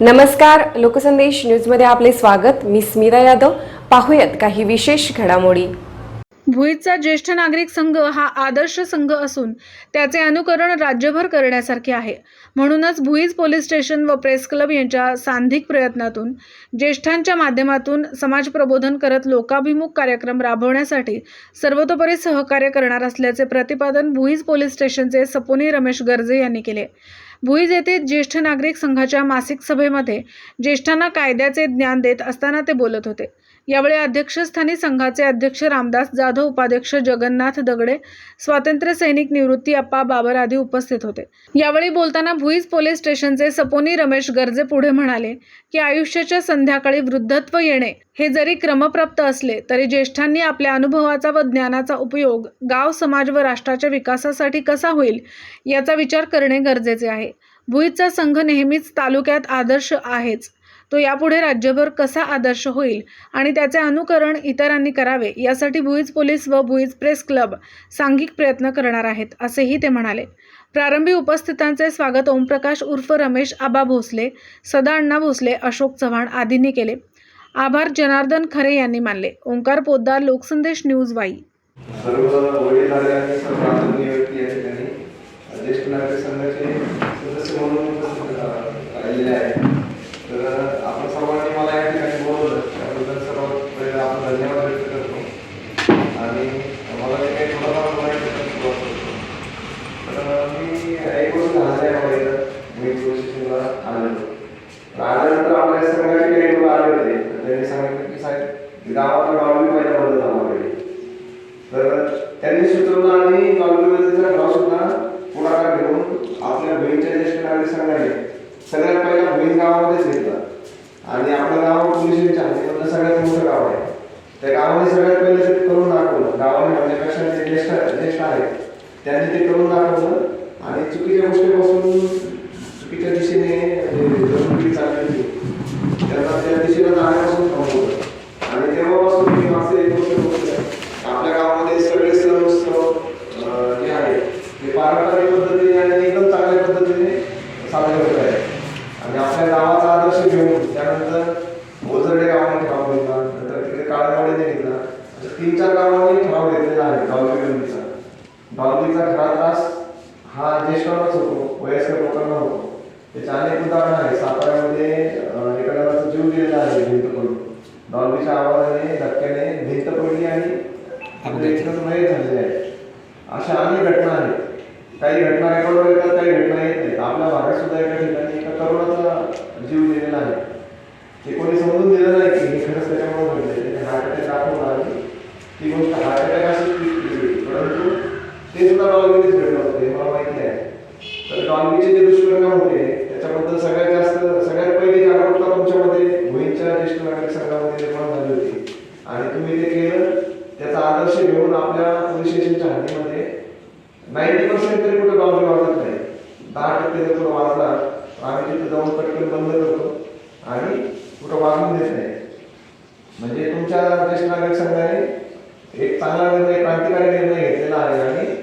नमस्कार लोकसंदेश न्यूजमध्ये आपले स्वागत. मी स्मिता यादव. पाहूयात काही विशेष घडामोडी. भुईचा ज्येष्ठ नागरिक संघ हा आदर्श संघ असून त्याचे अनुकरण राज्यभर करण्यासारखे आहे. म्हणूनच भुईज पोलीस स्टेशन व प्रेस क्लब यांच्या सांधिक प्रयत्नातून ज्येष्ठांच्या माध्यमातून समाज प्रबोधन करत लोकाभिमुख कार्यक्रम राबवण्यासाठी सर्वतोपरी सहकार्य करणार असल्याचे प्रतिपादन भुईज पोलीस स्टेशनचे सपोनी रमेश गर्जे यांनी केले. भुईज येथे ज्येष्ठ नागरिक संघाच्या मासिक सभेमध्ये ज्येष्ठांना कायद्याचे ज्ञान देत असताना ते बोलत होते. यावेळी अध्यक्षस्थानी संघाचे अध्यक्ष रामदास जाधव उपाध्यक्ष जगन्नाथ दगडे स्वातंत्र्य सैनिक निवृत्ती अप्पा बाबर आदी उपस्थित होते. यावेळी बोलताना भुईज पोलीस स्टेशनचे सपोनी रमेश गर्जे पुढे म्हणाले की आयुष्याच्या संध्याकाळी वृद्धत्व येणे हे जरी क्रमप्राप्त असले तरी ज्येष्ठांनी आपल्या अनुभवाचा व ज्ञानाचा उपयोग गाव समाज व राष्ट्राच्या विकासासाठी कसा होईल याचा विचार करणे गरजेचे आहे. भुईजचा संघ नेहमीच तालुक्यात आदर्श आहेच. तो यापुढे राज्यभर कसा आदर्श होईल आणि त्याचे अनुकरण इतरांनी करावे यासाठी भुईज पोलीस व भुईज प्रेस क्लब सांघिक प्रयत्न करणार आहेत असेही ते म्हणाले. प्रारंभी उपस्थितांचे स्वागत ओमप्रकाश उर्फ रमेश आबा भोसले सदा अण्णा भोसले अशोक चव्हाण आदींनी केले. आभार जनार्दन खरे यांनी मानले. ओंकार पोद्दार लोकसंदेश न्यूज वाई. सर्व वडीलधारे आणि सर्व व्यक्ती या ठिकाणी ज्येष्ठ नागरिक संघाचे सदस्य म्हणून उपस्थित राहिलेले आहेत तर आपण सर्वांनी मला या ठिकाणी बोलवलं त्याबद्दल सर्वात पहिले आपण धन्यवाद व्यक्त करतो आणि मला जे काही थोडंफार बोलायचं आहे ते सुरुवात करतो तर मी एक गोष्ट झाली आहे मला इथं मी स्टेशनला आलेलो आल्यानंतर आपल्या संघाचे काही लोक आले होते त्यांनी सांगितलं की साहेब गावातल्या गावी पहिल्या बदल झाला पाहिजे तर त्यांनी सुचवलं आणि नॉर्वेचा गाव सुद्धा पुढाकार घेऊन आपल्या बहिणीच्या ज्येष्ठ नागरिक संघाने सगळ्यात पहिला बहीण गावामध्येच घेतला. आणि आपलं गाव पोलीस स्टेशन सगळ्यात मोठं गाव आहे. त्या गावाने सगळ्यात पहिले ते करून दाखवलं गावाने म्हणण्यापेक्षा जे ज्येष्ठ ज्येष्ठ आहेत त्यांनी ते करून दाखवलं आणि चुकीच्या गोष्टीपासून चुकीच्या दिशेने जे जमिनी चालली होती त्यांना त्या दिशेला जाण्यापासून थांबवलं आणि तेव्हापासून मी मागचे एक गोष्ट बघतोय आपल्या गावामध्ये सगळे सण उत्सव अं, जे आहे ते पारंपरिक पद्धतीने आणि एकदम चांगल्या पद्धतीने साजरे होत आहे आणि आपल्या गावाचा आदर्श घेऊन त्यानंतर ओझरडे गावाने ठराव घेतला नंतर तिकडे काळेवाडीने घेतला अशा तीन चार गावांनी ठराव घेतलेला आहे गणतीचा गावकीचा खरा त्रास हा ज्येष्ठांनाच होतो वयस्कर लोकांना होतो. त्याचे अनेक उदाहरण आहे साताऱ्यामध्ये जणाचा जीव गेलेला आहे भिंत पडून. डॉल्बीच्या आवाजाने धक्क्याने भिंत पडली आणि आपले एकदम मय झालेले आहे. अशा अनेक घटना आहेत. काही घटना रेकॉर्डवर येतात काही घटना येत नाहीत. आपल्या भागात सुद्धा एका ठिकाणी एका तरुणाचा जीव गेलेला आहे. ते कोणी समजून दिलं नाही की हे खरंच त्याच्यामुळे घडले त्याने हार्ट अटॅक दाखवला आणि ती गोष्ट हार्ट अटॅक अशी केली परंतु ते सुद्धा डॉल्बीनेच घडलं होतं हे मला माहिती आहे. तर डॉल्बीचे जे दुष्परिणाम होते त्याच्याबद्दल सगळ्यात जास्त सगळ्यात पहिली जागरूकता तुमच्यामध्ये भुईंच्या ज्येष्ठ नागरिक संघामध्ये निर्माण झाली होती. आणि तुम्ही ते केलं त्याचा आदर्श घेऊन आपल्या पोलीस स्टेशनच्या हद्दीमध्ये नाईन्टी पर्सेंट तरी कुठं डॉल्बी वाजत नाही. दहा टक्के जर कुठं वाजला तर आम्ही तिथे जाऊन पटकन बंद करतो आणि कुठं वाजून देत नाही. म्हणजे तुमच्या ज्येष्ठ नागरिक संघाने एक चांगला निर्णय क्रांतिकारी निर्णय घेतलेला आहे आणि